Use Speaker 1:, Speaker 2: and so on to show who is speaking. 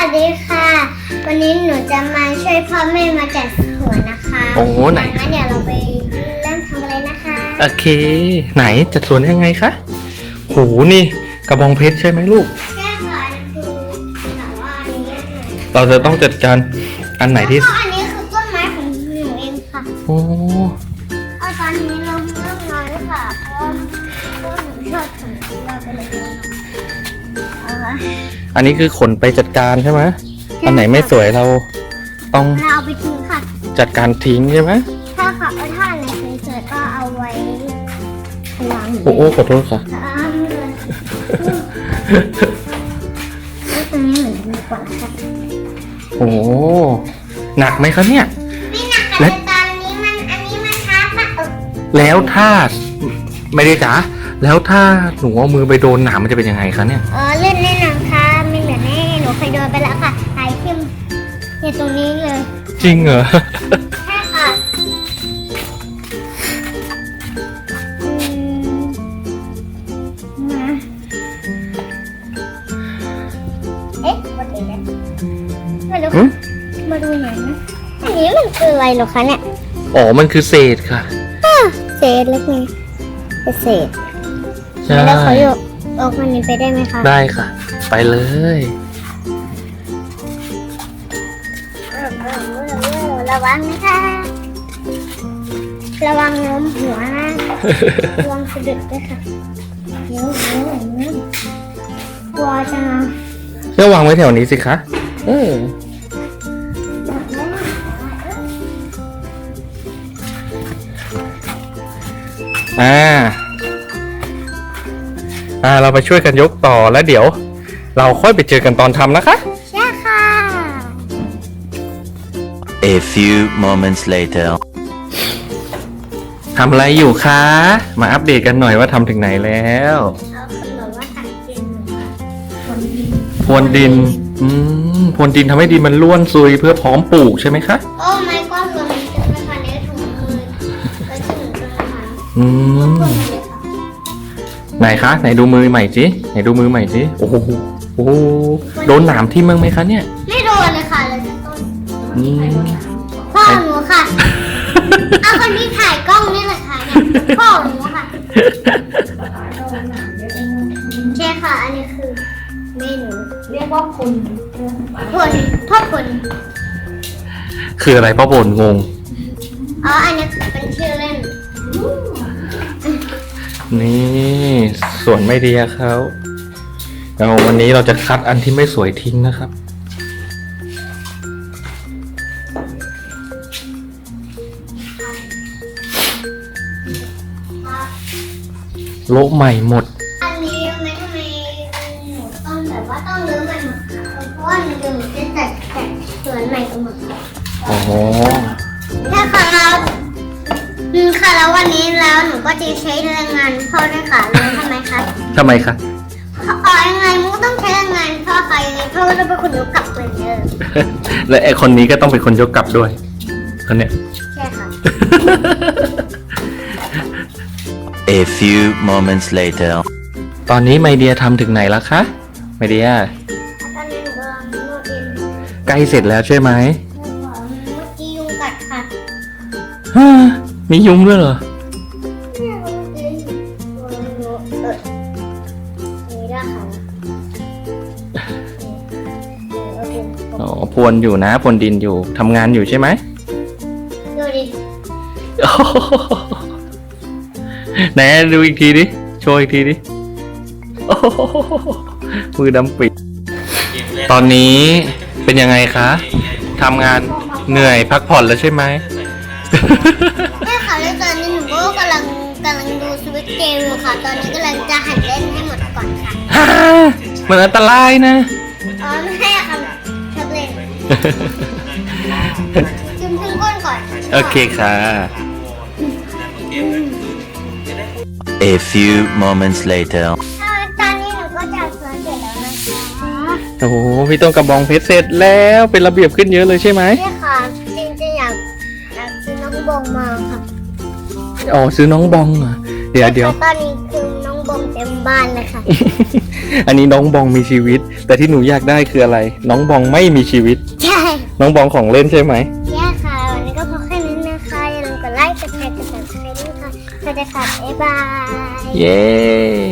Speaker 1: วัสดีค่ะ วันนี้หนูจะมาช่วยพ่อแม่มาจัดสวนนะคะ
Speaker 2: โอ้โหไหน
Speaker 1: งั้นเดี๋ยวเราไปเริ่มทำอะไรนะคะ
Speaker 2: โอเค ไหนจัดสวนยังไงคะโหนี่กระบองเพชรใช่ไหมลูก
Speaker 1: แค่ค่ะอันนี้คือแต่ว่าอันนี้
Speaker 2: เราจะต้องจัดการอันไหนที่
Speaker 1: เพราะอันนี้คือต้นไม้ของหนูเองค่ะ
Speaker 2: โอ้
Speaker 1: เอาตอนนี้เราเริ่มน้อยค่ะเพราะว่าเพราะว่าหนูชอบทำเราไปเลยเอาละ
Speaker 2: อันนี้คือขนไปจัดการใช่ไหมอันไหนไม่สวยเราต้อง
Speaker 1: เราเอาไปทิ้งค่ะ
Speaker 2: จัดการทิ้งใช่ไหม
Speaker 1: ถ้าค่ะถ้าอันไหนสวยๆก็เอาไว้วาง
Speaker 2: โอ้โอ้ขอโทษค่ะ
Speaker 1: ตามเลยแล้วตรงนี้เหมือนดีกว่าค่ะ
Speaker 2: โอ้หนักไหมคะเนี่ย
Speaker 1: ไม่หนักค่ะ
Speaker 2: และ
Speaker 1: แต่ตอนนี้มันอันนี้มันช้าปะเออ
Speaker 2: แล้วถ้าไม่ได้จ๋าแล้วถ้าหนูเอามือไปโดนหนามมันจะเป็นยังไงคะเนี่ย
Speaker 1: เออเล่นแน่นอนค่ะไม่เหลือแน่หนูเคยโดนไปแล้วค่ะหายเข้มเนี่ยตรงนี้เลย
Speaker 2: จริงเหรอ
Speaker 1: ใช่ค่ะอืมมาเอ๊ะวันเองนะมาดู
Speaker 2: หึ
Speaker 1: มาดูหน่อยนะอันนี้มันคืออะไรเหรอคะเนี่ย
Speaker 2: อ๋อ มันคือเศษค่ะ
Speaker 1: เศษเล็กไงเป็นเศษ
Speaker 2: ใช่
Speaker 1: แล้วเขาโยกออกมันนี้ไปได้ไหมคะ
Speaker 2: ได้ค่ะ ไปเลย
Speaker 1: ระวังนะคะ ระวังล้มหัวนะระวังสะดุดด้วยค่ะเดี๋ยวเดี๋ยวเดี๋ยวกลัวจัง
Speaker 2: ก็วางไว้แถวนี้สิคะเอออ่า อ่า เราไปช่วยกันยกต่อแล้วเดี๋ยว เราค่อยไปเจอกันตอนทำนะคะ
Speaker 1: ใช่ค่ะ
Speaker 3: A few moments later.
Speaker 2: ทำอะไรอยู่คะ มาอัปเดตกันหน่อยว่าทำถึงไหนแล้ว
Speaker 1: เอาขนมว่าตักดินค่ะคนดิน
Speaker 2: พรวนดิน อืมพรวนดินทำให้ดินมันร่วนซุยเพื่อพร้อมปลูกใช่ไหมคะ
Speaker 1: โอ้ไม่ก้อนรวมเจอนะคะในถุงมือไปถึงกันนะคะ
Speaker 2: อืม
Speaker 1: คนเลยค่ะ
Speaker 2: ไหนคะ ไหนดูมือใหม่สิไหนดูมือใหม่สิโอ้โหโอ้โหโดนหนามที่มึงไหมคะเนี่ย อืม
Speaker 1: พ่อหนูค่ะ เอาคนที่ถ่ายกล้องนี่แหละค่ะเนี่ยพ่อหนูค่ะใช่ค่ะ อันนี้คือเมนู
Speaker 4: เรียกว่าคุณ
Speaker 1: ผลพ่อผล
Speaker 2: คืออะไรป้าบ่นงง
Speaker 1: อ๋อ อันนี้เป็นชื่อเล่น
Speaker 2: นี่ส่วนไม่ดีอะเขาเราวันนี้เราจะคัดอันที่ไม่สวยทิ้งนะครับ โละใหม่หมด
Speaker 1: อันนี้รู้ไหมทำไมหนูต้องแบบว่าต้องรื้อมันหมดค่ะเพราะว่าหนูจะหนูจะจัดจัดสวนใหม่ทั้งหมดค่ะ
Speaker 2: อ๋อ
Speaker 1: ใช่ค่ะแล้วอืมค่ะแล้ววันนี้แล้วหนูก็จะใช้แรงงานพ่อด้วยค่ะรู้ทำไมคะ
Speaker 2: ทำไมคะ
Speaker 1: อ๋อยังไงมุกต้องใช้แรงงานพ่อค่ะยังไงพ่อก็ต้องเป็นคนยกกลับเหมือนเดิม
Speaker 2: และไอคนนี้ก็ต้องเป็นคนยกกลับด้วยคนเนี้ย
Speaker 1: ใช่ค่ะ
Speaker 3: A few moments later.
Speaker 2: ตอนนี้ไมเดียทำถึงไหนแล้วคะไมเดีย
Speaker 1: ตอนนี้หนูกำลังนวดเอง
Speaker 2: ใกล้เสร็จแล้วใช่ไหม
Speaker 1: เมื่อกี้ยุงกัดค่ะ
Speaker 2: ฮ่ามียุงด้วยเหรอ
Speaker 1: เนี่ยเมื่อกี้ตัวหนูเออนี่ได้ค่ะนี่โอเค
Speaker 2: อ๋อพรวนอยู่นะพรวนดินอยู่ทำงานอยู่ใช่ไหม
Speaker 1: ดูดิ
Speaker 2: โอ้โห ไหนดูอีกทีดิ โชว์อีกทีดิโอ้โหมือดำปิด ตอนนี้เป็นยังไงคะทำงานเหนื่อยพักผ่อนแล้วใช่ไหม
Speaker 1: เนี่ยค่ะแล้วตอนนี้หนูก็กำลังกำลังดูสวิตช์เกมอยู่ค่ะ ตอนนี้กำลังจะหันเล่นให้หมดก่อนค่ะ
Speaker 2: ฮ่ามันอันตรายนะ
Speaker 1: อ๋อไม่ให้ค่ะชอบเล่นจุ่มขึ้นก้นก่อน
Speaker 2: โอเคค่ะ
Speaker 3: A few moments later
Speaker 1: อนนี้หนูก็จับสเล้วนะคะ
Speaker 2: โอ้พี่ต้นกระบองเพชรเสร็จแล้วเป็นระเบียบขึ้นเยอะเลยใช่ไหม
Speaker 1: ใช่ค่ะจริงๆอยากอยากซื้อน้องบองมาค่ะ
Speaker 2: อ๋อซื้อน้องบองเหรเดี๋ยวเดี๋ยว
Speaker 1: ตอนนี้คือน้องบองเต็มบ้านเลยค่ะ
Speaker 2: อันนี้น้องบองมีชีวิต แต่ที่หนูอยากได้คืออะไร น้องบองไม่มีชีวิต
Speaker 1: ใช่
Speaker 2: น้องบองของเล่นใช่ไหม
Speaker 1: สวัสดีค่ะบ๊ายบาย
Speaker 2: เย้